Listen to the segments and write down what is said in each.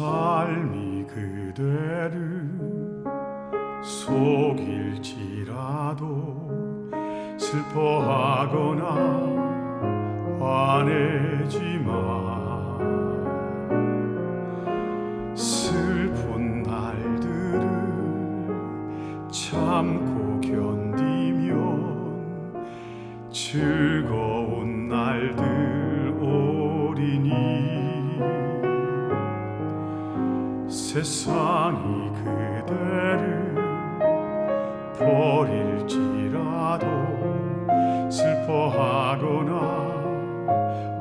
삶이 그대를 속일지라도 슬퍼하거나 화내지 마 슬픈 날들을 참고 견디면 즐거운 세상이 그대를 버릴지라도 슬퍼하거나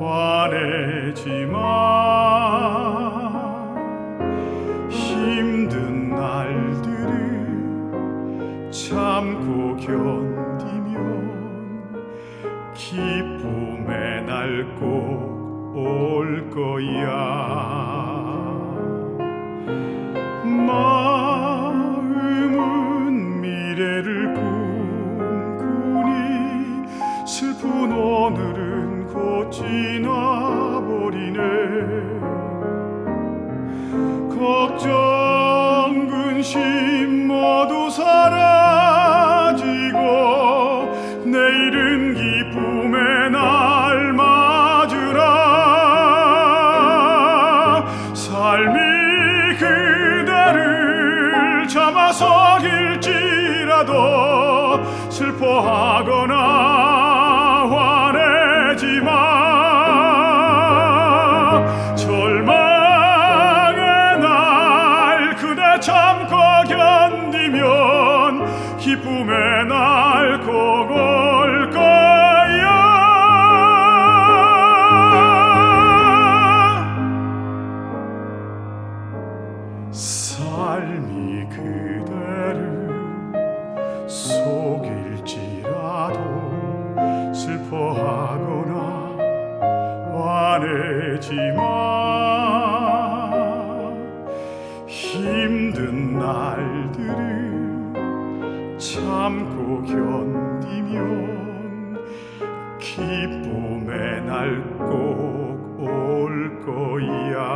화내지마 힘든 날들을 참고 견디면 기쁨의 날 꼭 올 거야 마음은 미래를 꿈꾸니 슬픈 오늘은 곧 지나버리네. 걱정 근심 모두 사라지고 내일은 기쁨의 날 맞으라. 삶이 슬퍼하거나 화내지 마. 절망의 날 그대 참고 견디면 기쁨의 날꼭올 참고 견디면 기쁨의 날 꼭 올 거야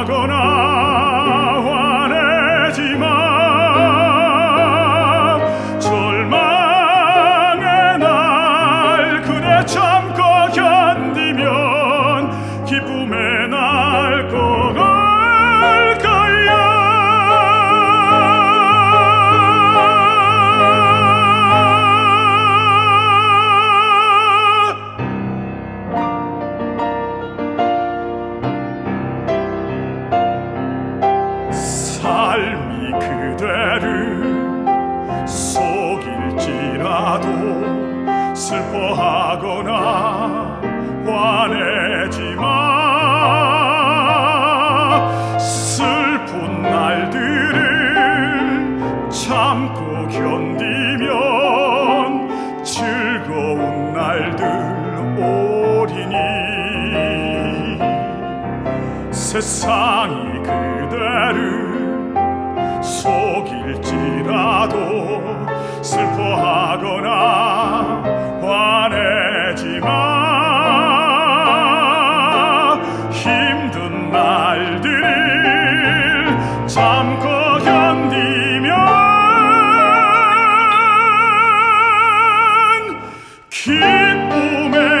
그대를 속일지라도 슬퍼하거나 화내지 마. 슬픈 날들을 참고 견디면 즐거운 날들 오리니. 세상이 그대를 속일지라도 슬퍼하거나 화내지 마. 힘든 날들을 참고 견디면 기쁨에